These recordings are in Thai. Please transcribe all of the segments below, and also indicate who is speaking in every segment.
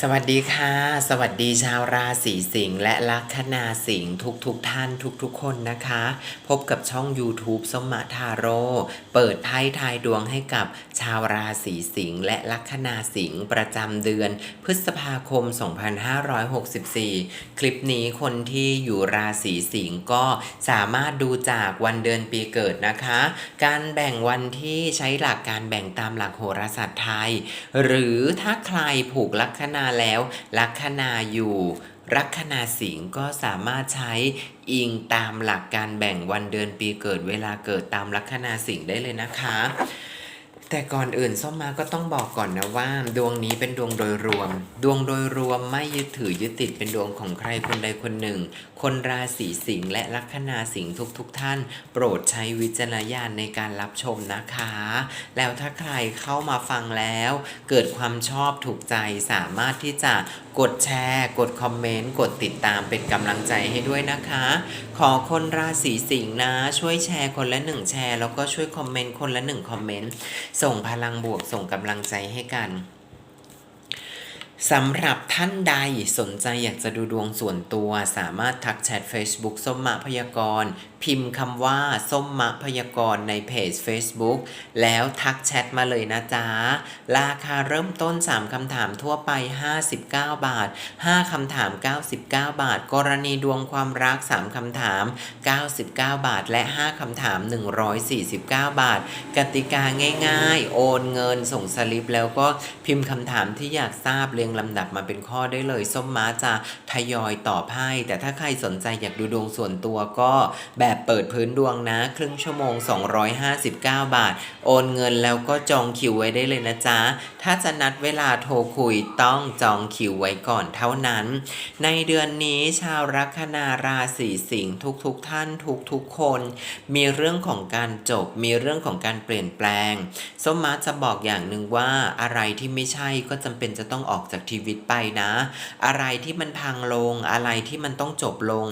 Speaker 1: สวัสดีค่ะ สวัสดีชาวราศีสิงห์และลัคนาสิงห์ทุกทุกๆท่านทุกทุกๆ คนนะคะ พบกับช่อง YouTube สมมาทาโร่เปิดไพ่ทายดวงให้กับชาวราศีสิงห์และลัคนาสิงห์ประจำเดือน พฤษภาคม 2564 คลิปนี้คนที่อยู่ราศีสิงห์ก็สามารถดูจากวันเดือนปีเกิดนะคะ การแบ่งวันที่ใช้หลักการแบ่งตามหลักโหราศาสตร์ไทย หรือถ้าใครผูกลัคนาาแล้ว ลัคนาอยู่ลัคนาสิงห์ก็สามารถใช้อิงตามหลักการแบ่งวันเดือนปีเกิดเวลาเกิดตามลัคนาสิงห์ได้เลยนะคะ แต่ก่อนอื่นส้มมาก็ต้องบอกก่อนนะว่า ดวงนี้เป็นดวงโดยรวม ดวงโดยรวมไม่ยึดถือยึดติดเป็นดวงของใครคนใดคนหนึ่ง คนราศีสิงห์และลัคนาสิงห์ทุกๆทท่าน โปรดใช้วิจารณญาณในการรับชมนะคะ แล้วถ้าใครเข้ามาฟังแล้ว เกิดความชอบถูกใจสามารถที่จะ กดแชร์ กดคอมเมนต์ กดติดตามเป็นกำลังใจให้ด้วยนะคะ ขอคนราศีสิงห์นะ ช่วยแชร์คนละหนึ่งแชร์แล้วก็ช่วยคอมเมนต์คนละหนึ่งคอมเมนต์ ส่งพลังบวกส่งกำลังใจให้กันสำหรับท่านใดสนใจอยากจะดูดวงส่วนตัว สามารถทักแชท Facebook ส้มมะพยากร พิมพ์คำว่าส้มมะพยากรในเพจ Facebook แล้วทักแชทมาเลยนะจ๊ะ ราคาเริ่มต้น 3คำถามทั่วไป 59 บาท 5คำถาม 99 บาท กรณีดวงความรัก 3คำถาม 99 บาท และ 5คำถาม 149 บาท กติกาง่ายๆ โอนเงินส่งสลิปแล้วก็พิมพ์คำถามที่อยากทราบเรียงลำดับมาเป็นข้อได้เลย ส้มม้าจะทยอยตอบให้ แต่ถ้าใครสนใจอยากดูดวงส่วนตัวก็แบบเปิดพื้นดวงนะ ครึ่งชั่วโมง 259 บาท โอนเงินแล้วก็จองคิวไว้ได้เลยนะจ๊ะ ถ้าจะนัดเวลาโทรคุยต้องจองคิวไว้ก่อนเท่านั้น ในเดือนนี้ชาวลัคนาราศีสิงห์ทุกๆทท่านทุกๆคน มีเรื่องของการจบ มีเรื่องของการเปลี่ยนแปลงส้มมาจะบอกอย่างหนึ่งว่าอะไรที่ไม่ใช่ก็จำเป็นจะต้องออกจากชีวิตไปนะ อะไรที่มันพังลง อะไรที่มันต้องจบลง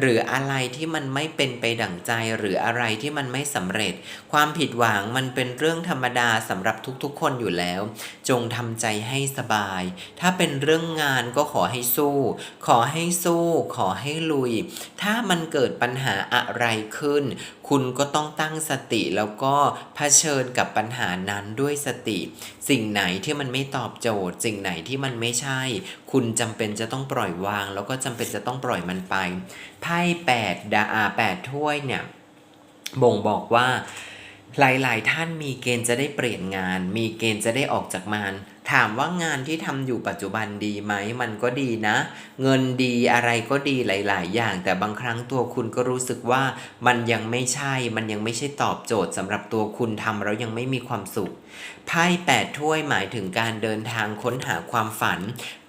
Speaker 1: หรืออะไรที่มันไม่เป็นไปดั่งใจหรืออะไรที่มันไม่สำเร็จ ความผิดหวังมันเป็นเรื่องธรรมดาสำหรับทุกๆ คนอยู่แล้ว จงทำใจให้สบาย ถ้าเป็นเรื่องงานก็ขอให้สู้ ขอให้สู้ ขอให้ลุย ถ้ามันเกิดปัญหาอะไรขึ้นคุณก็ต้องตั้งสติแล้วก็เผชิญกับปัญหานั้นด้วยสติ สิ่งไหนที่มันไม่ตอบโจทย์ สิ่งไหนที่มันไม่ใช่ คุณจำเป็นจะต้องปล่อยวาง แล้วก็จำเป็นจะต้องปล่อยมันไปไพ่แปดดาอาแปดถ้วยเนี่ยบ่งบอกว่าหลาย ๆ ท่านมีเกณฑ์จะได้เปลี่ยนงาน มีเกณฑ์จะได้ออกจากงาน ถามว่างานที่ทำอยู่ปัจจุบันดีไหม มันก็ดีนะ เงินดีอะไรก็ดีหลาย ๆ อย่าง แต่บางครั้งตัวคุณก็รู้สึกว่ามันยังไม่ใช่ มันยังไม่ใช่ตอบโจทย์สำหรับตัวคุณทำแล้วยังไม่มีความสุข ไพ่แปดถ้วยหมายถึงการเดินทางค้นหาความฝัน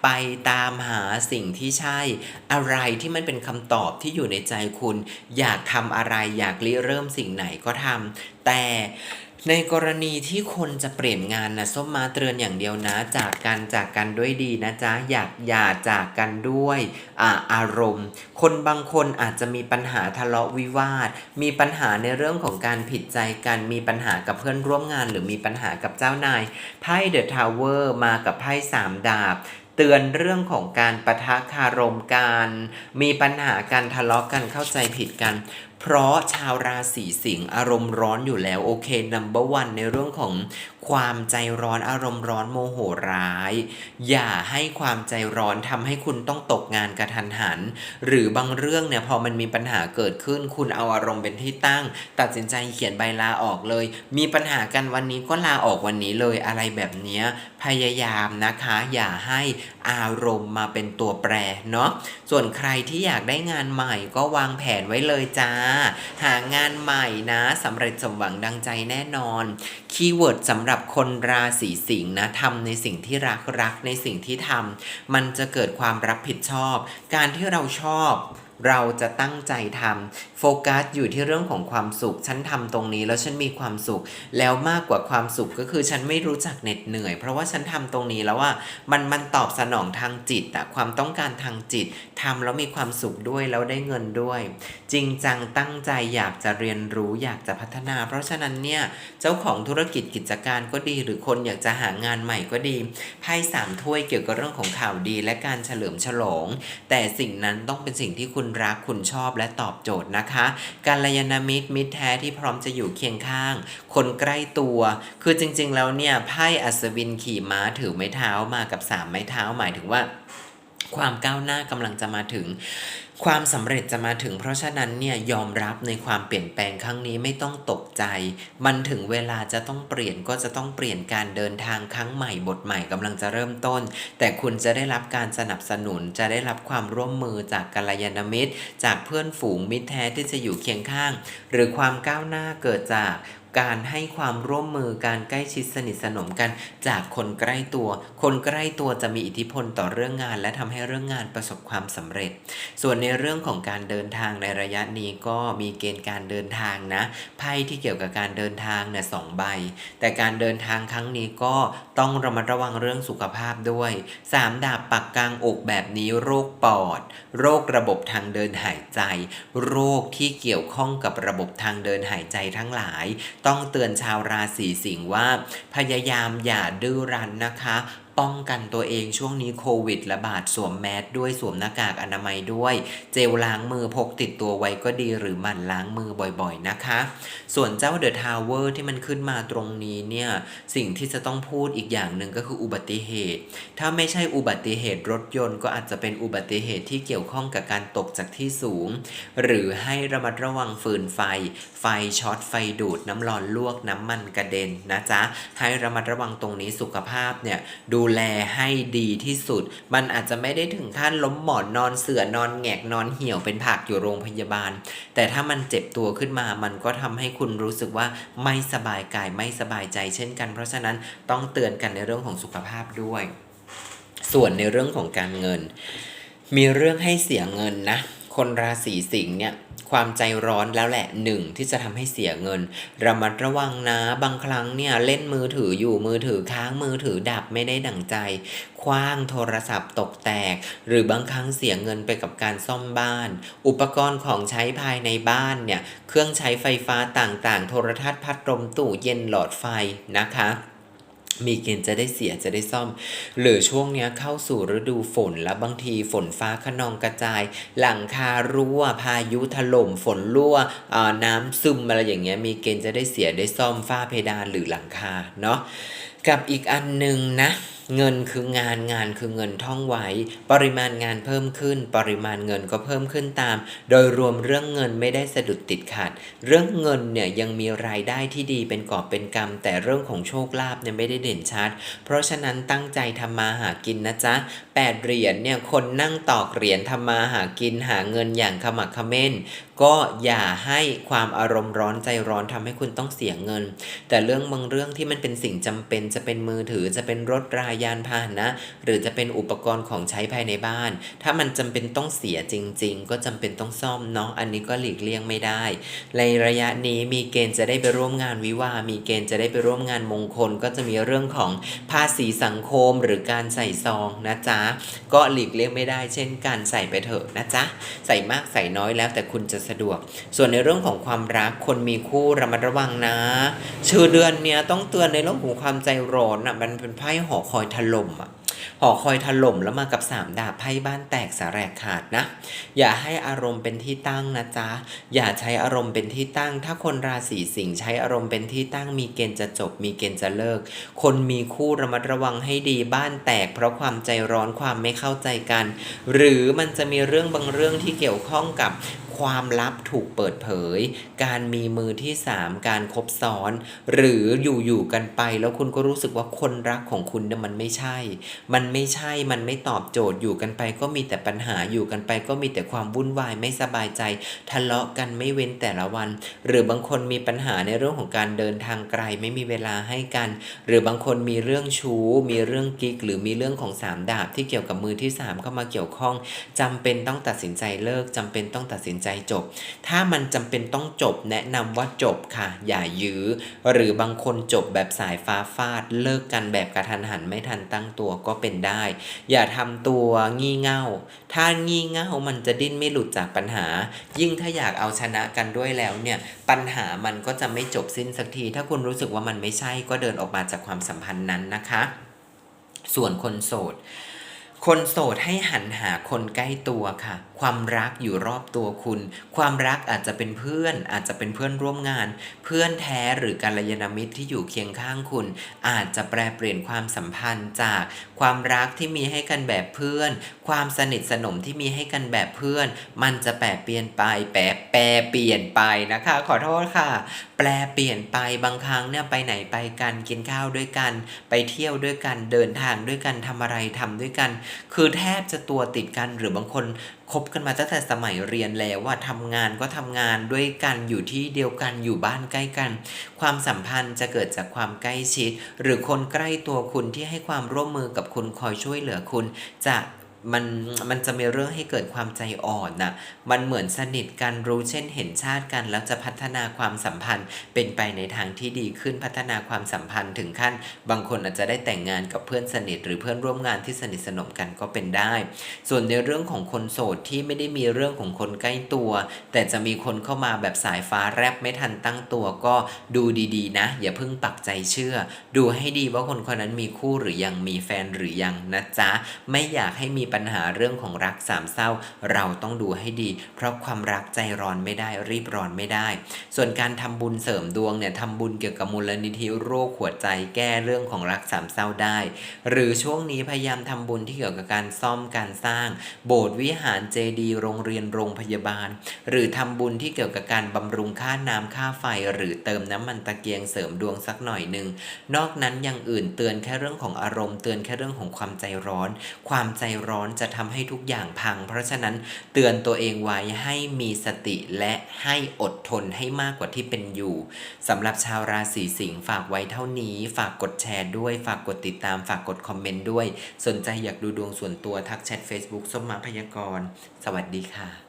Speaker 1: ไปตามหาสิ่งที่ใช่ อะไรที่มันเป็นคำตอบที่อยู่ในใจคุณ อยากทำอะไรอยากริเริ่มสิ่งไหนก็ทำแต่ ในกรณีที่คนจะเปลี่ยนงานนะส้มมาเตือนอย่างเดียวนะจากกันจากกันด้วยดีนะจ๊ะอยากอย่าจากกันด้วยอาอารมณ์ คนบางคนอาจจะมีปัญหาทะเลาะวิวาท มีปัญหาในเรื่องของการผิดใจกันมีปัญหากับเพื่อนร่วมงาน หรือมีปัญหากับเจ้านายไพ่เดอะทาวเวอร์มากับไพ่สามดาบเตือนเรื่องของการปะทะคารมกันมีปัญหาการทะเลาะกันเข้าใจผิดกัน เพราะชาวราศีสิงห์อารมณ์ร้อนอยู่แล้วโอเคนัมเบอร์วันในเรื่องของ ความใจร้อนอารมณ์ร้อนโมโหร้าย อย่าให้ความใจร้อนทำให้คุณต้องตกงานกระทันหัน หรือบางเรื่องเนี่ยพอมันมีปัญหาเกิดขึ้น คุณเอาอารมณ์เป็นที่ตั้ง ตัดสินใจเขียนใบลาออกเลย มีปัญหากันวันนี้ก็ลาออกวันนี้เลยอะไรแบบนี้พยายามนะคะ อย่าให้อารมณ์มาเป็นตัวแปรเนาะส่วนใครที่อยากได้งานใหม่ก็วางแผนไว้เลยจ้า หางานใหม่นะสำเร็จสมหวังดังใจแน่นอนคีย์เวิร์ดสำหรับคนราศีสิงห์นะทำในสิ่งที่รักรักในสิ่งที่ทำมันจะเกิดความรับผิดชอบ การที่เราชอบ เราจะตั้งใจทำโฟกัสอยู่ที่เรื่องของความสุข ฉันทำตรงนี้แล้วฉันมีความสุข แล้วมากกว่าความสุขก็คือฉันไม่รู้จักเหน็ดเหนื่อย เพราะว่าฉันทำตรงนี้แล้วว่ามันมันตอบสนองทางจิตอะความต้องการทางจิตทำแล้วมีความสุขด้วยแล้วได้เงินด้วย จริงจังตั้งใจอยากจะเรียนรู้อยากจะพัฒนา เพราะฉะนั้นเนี่ยเจ้าของธุรกิจกิจการก็ดี หรือคนอยากจะหางานใหม่ก็ดีไพ่สามถ้วยเกี่ยวกับเรื่องของข่าวดีและการเฉลิมฉลอง แต่สิ่งนั้นต้องเป็นสิ่งที่คุณณรักคุณชอบและตอบโจทย์นะคะการลยานามิตรมิตรแท้ที่พร้อมจะอยู่เคียงข้าง คนใกล้ตัว คือจริงๆแล้วเนี่ยไพ่อัศวินขี่ม้าถือไม้เท้ามากับสามไม้เท้าหมายถึงว่า ความก้าวหน้ากำลังจะมาถึง ความสำเร็จจะมาถึงเพราะฉะนั้นเนี่ยยอมรับในความเปลี่ยนแปลงครั้งนี้ไม่ต้องตกใจ มันถึงเวลาจะต้องเปลี่ยนก็จะต้องเปลี่ยนการเดินทางครั้งใหม่บทใหม่กำลังจะเริ่มต้น แต่คุณจะได้รับการสนับสนุนจะได้รับความร่วมมือจากกัลยาณมิตร จากเพื่อนฝูงมิตรแท้ที่จะอยู่เคียงข้าง หรือความก้าวหน้าเกิดจากการให้ความร่วมมือการใกล้ชิดสนิทสนมกันจากคนใกล้ตัว คนใกล้ตัวจะมีอิทธิพลต่อเรื่องงาน และทำให้เรื่องงานประสบความสำเร็จ ส่วนในในเรื่องของการเดินทางในระยะนี้ก็มีเกณฑ์การเดินทางนะไพ่ที่เกี่ยวกับการเดินทางเนี่ยสองใบ แต่การเดินทางครั้งนี้ก็ต้องระมัดระวังเรื่องสุขภาพด้วยสามดาบปักกลางอกแบบนี้โรคปอด โรคระบบทางเดินหายใจ โรคที่เกี่ยวข้องกับระบบทางเดินหายใจทั้งหลาย ต้องเตือนชาวราศีสิงห์ว่า พยายามอย่าดื้อรั้นนะคะ ป้องกันตัวเองช่วงนี้โควิดระบาดสวมแมสด้วยสวมหน้ากากอนามัยด้วย เจลล้างมือพกติดตัวไว้ก็ดีหรือหมั่นล้างมือบ่อยๆนะคะ ส่วนเจ้าเดอะทาวเวอร์ที่มันขึ้นมาตรงนี้เนี่ยสิ่งที่จะต้องพูดอีกอย่างหนึ่งก็คืออุบัติเหตุ ถ้าไม่ใช่อุบัติเหตุรถยนต์ก็อาจจะเป็นอุบัติเหตุที่เกี่ยวข้องกับการตกจากที่สูง หรือให้ระมัดระวังฟืนไฟ ไฟช็อตไฟดูดน้ำร้อนลวกน้ำมันกระเด็นนะจ๊ะให้ระมัดระวังตรงนี้สุขภาพเนี่ยดูแลให้ดีที่สุด มันอาจจะไม่ได้ถึงขั้นล้มหมอนนอนเสือนอนแงกนอนเหี่ยวเป็นผักอยู่โรงพยาบาล แต่ถ้ามันเจ็บตัวขึ้นมา มันก็ทำให้คุณรู้สึกว่าไม่สบายกายไม่สบายใจเช่นกัน เพราะฉะนั้นต้องเตือนกันในเรื่องของสุขภาพด้วย ส่วนในเรื่องของการเงิน มีเรื่องให้เสียเงินนะ คนราศีสิงห์เนี่ย ความใจร้อนแล้วแหละหนึ่งที่จะทำให้เสียเงิน ระมัดระวังนะบางครั้งเนี่ยเล่นมือถืออยู่มือถือค้างมือถือดับไม่ได้ดั่งใจ คว้างโทรศัพท์ตกแตก หรือบางครั้งเสียเงินไปกับการซ่อมบ้าน อุปกรณ์ของใช้ภายในบ้านเนี่ยเครื่องใช้ไฟฟ้าต่างๆ โทรทัศน์พัดลมตู้เย็นหลอดไฟนะคะ มีเกณฑ์จะได้เสียจะได้ซ่อม หรือช่วงนี้เข้าสู่ฤดูฝนแล้วบางทีฝนฟ้าขนองกระจาย หลังคารั่ว พายุถล่มฝนรั่วอ่อน้ำซึมอะไรอย่างเงี้ยมีเกณฑ์จะได้เสียได้ซ่อมฝ้าเพดานหรือหลังคาเนาะกับอีกอันหนึ่งนะ เงินคืองานงานคือเงินท่องไว้ ปริมาณงานเพิ่มขึ้น ปริมาณเงินก็เพิ่มขึ้นตาม โดยรวมเรื่องเงินไม่ได้สะดุดติดขัด เรื่องเงินเนี่ยยังมีรายได้ที่ดีเป็นกอบเป็นกำแต่เรื่องของโชคลาภเนี่ยไม่ได้เด่นชัด เพราะฉะนั้นตั้งใจทำมาหากินนะจ๊ะแปดเหรียญเนี่ยคนนั่งตอกเหรียญทำมาหากินหาเงินอย่างขมักเขม้น ก็อย่าให้ความอารมณ์ร้อนใจร้อนทำให้คุณต้องเสียเงิน แต่เรื่องบางเรื่องที่มันเป็นสิ่งจำเป็นจะเป็นมือถือจะเป็นรถรายยานพาหนะ หรือจะเป็นอุปกรณ์ของใช้ภายในบ้าน ถ้ามันจำเป็นต้องเสียจริง ๆ ก็จำเป็นต้องซ่อมเนาะอันนี้ก็หลีกเลี่ยงไม่ได้ ในระยะนี้มีเกณฑ์จะได้ไปร่วมงานวิวา มีเกณฑ์จะได้ไปร่วมงานมงคล ก็จะมีเรื่องของภาษีสังคมหรือการใส่ซองนะจ๊ะก็หลีกเลี่ยงไม่ได้ เช่นกันใส่ไปเถอะนะจ๊ะใส่มากใส่น้อยแล้วแต่คุณจะสะดวก ส่วนในเรื่องของความรักคนมีคู่ระมัดระวังนะ ชื่อเดือนเนี้ยต้องเตือนในเรื่องของความใจร้อนอะมันเป็นไพ่หอคอยถล่มอะหอคอยถล่มแล้วมากับสามดาบไพ่บ้านแตกสาแรกขาดนะ อย่าให้อารมณ์เป็นที่ตั้งนะจ๊ะ อย่าใช้อารมณ์เป็นที่ตั้ง ถ้าคนราศีสิงห์ใช้อารมณ์เป็นที่ตั้ง มีเกณฑ์จะจบ มีเกณฑ์จะเลิก คนมีคู่ระมัดระวังให้ดีบ้านแตก เพราะความใจร้อนความไม่เข้าใจกัน หรือมันจะมีเรื่องบางเรื่องที่เกี่ยวข้องกับ ความลับถูกเปิดเผย การมีมือที่สามการคบซ้อน หรืออยู่ๆกันไป แล้วคุณก็รู้สึกว่าคนรักของคุณเนี่ยมันไม่ใช่ มันไม่ใช่ มันไม่ตอบโจทย์อยู่กันไป ก็มีแต่ปัญหาอยู่กันไป ก็มีแต่ความวุ่นวายไม่สบายใจ ทะเลาะกันไม่เว้นแต่ละวัน หรือบางคนมีปัญหาในเรื่องของการเดินทางไกลไม่มีเวลาให้กัน หรือบางคนมีเรื่องชู้ มีเรื่องกิ๊ก หรือมีเรื่องของสามดาบที่เกี่ยวกับมือที่สามเข้ามาเกี่ยวข้องจำเป็นต้องตัดสินใจเลิกจำเป็นต้องตัดสินใจจบ ถ้ามันจำเป็นต้องจบแนะนำว่าจบค่ะ อย่ายื้อ หรือบางคนจบแบบสายฟ้าฟาด เลิกกันแบบกระทันหันไม่ทันตั้งตัวก็เป็นได้ อย่าทำตัวงี่เง่า ถ้างี่เง่ามันจะดิ้นไม่หลุดจากปัญหา ยิ่งถ้าอยากเอาชนะกันด้วยแล้วเนี่ยปัญหามันก็จะไม่จบสิ้นสักที ถ้าคุณรู้สึกว่ามันไม่ใช่ก็เดินออกมาจากความสัมพันธ์นั้นนะคะ ส่วนคนโสดคนโสดให้หันหาคนใกล้ตัวค่ะความรักอยู่รอบตัวคุณ ความรักอาจจะเป็นเพื่อน อาจจะเป็นเพื่อนร่วมงาน เพื่อนแท้หรือกัลยาณมิตรที่อยู่เคียงข้างคุณ อาจจะแปลเปลี่ยนความสัมพันธ์จากความรักที่มีให้กันแบบเพื่อน ความสนิทสนมที่มีให้กันแบบเพื่อน มันจะแปรเปลี่ยนไป แปรแปรเปลี่ยนไปนะคะ ขอโทษค่ะ แปลเปลี่ยนไปบางครั้งเนี่ยไปไหนไปกันกินข้าวด้วยกัน ไปเที่ยวด้วยกันเดินทางด้วยกันทำอะไรทำด้วยกัน คือแทบจะตัวติดกันหรือบางคนคบกันมาตั้งแต่สมัยเรียนแล้วว่าทำงานก็ทำงานด้วยกันอยู่ที่เดียวกันอยู่บ้านใกล้กัน ความสัมพันธ์จะเกิดจากความใกล้ชิด หรือคนใกล้ตัวคุณที่ให้ความร่วมมือกับคุณคอยช่วยเหลือคุณ จะ มันมันจะมีเรื่องให้เกิดความใจอ่อนนะมันเหมือนสนิทกันรู้เช่นเห็นชาติกัน แล้วจะพัฒนาความสัมพันธ์เป็นไปในทางที่ดีขึ้นพัฒนาความสัมพันธ์ถึงขั้น บางคนอาจจะได้แต่งงานกับเพื่อนสนิท หรือเพื่อนร่วมงานที่สนิทสนมกันก็เป็นได้ ส่วนในเรื่องของคนโสดที่ไม่ได้มีเรื่องของคนใกล้ตัว แต่จะมีคนเข้ามาแบบสายฟ้าแรบไม่ทันตั้งตัวก็ดูดีๆ นะ อย่าเพิ่งปักใจเชื่อ ดูให้ดีว่าคนคนนั้นมีคู่หรือยังมีแฟนหรือยังนะจ๊ะไม่อยากให้มีปัญหาเรื่องของรักสามเศร้า เราต้องดูให้ดี เพราะความรักใจร้อนไม่ได้รีบร้อนไม่ได้ ส่วนการทำบุญเสริมดวงเนี่ยทำบุญเกี่ยวกับมูลนิธิโรคหัวใจแก้เรื่องของรักสามเศร้าได้ หรือช่วงนี้พยายามทำบุญที่เกี่ยวกับการซ่อมการสร้าง โบสถ์วิหารเจดีย์โรงเรียนโรงพยาบาล หรือทำบุญที่เกี่ยวกับการบำรุงค่าน้ำค่าไฟ หรือเติมน้ำมันตะเกียงเสริมดวงสักหน่อยหนึ่งนอกนั้นอย่างอื่นเตือนแค่เรื่องของอารมณ์เตือนแค่เรื่องของความใจร้อน ความใจร้อนจะทำให้ทุกอย่างพัง เพราะฉะนั้นเตือนตัวเองไว้ให้มีสติและให้อดทนให้มากกว่าที่เป็นอยู่สำหรับชาวราศีสิงห์ฝากไว้เท่านี้ ฝากกดแชร์ด้วย ฝากกดติดตาม ฝากกดคอมเมนต์ด้วย สนใจอยากดูดวงส่วนตัวทักแชท Facebook ส้มมาพยากร สวัสดีค่ะ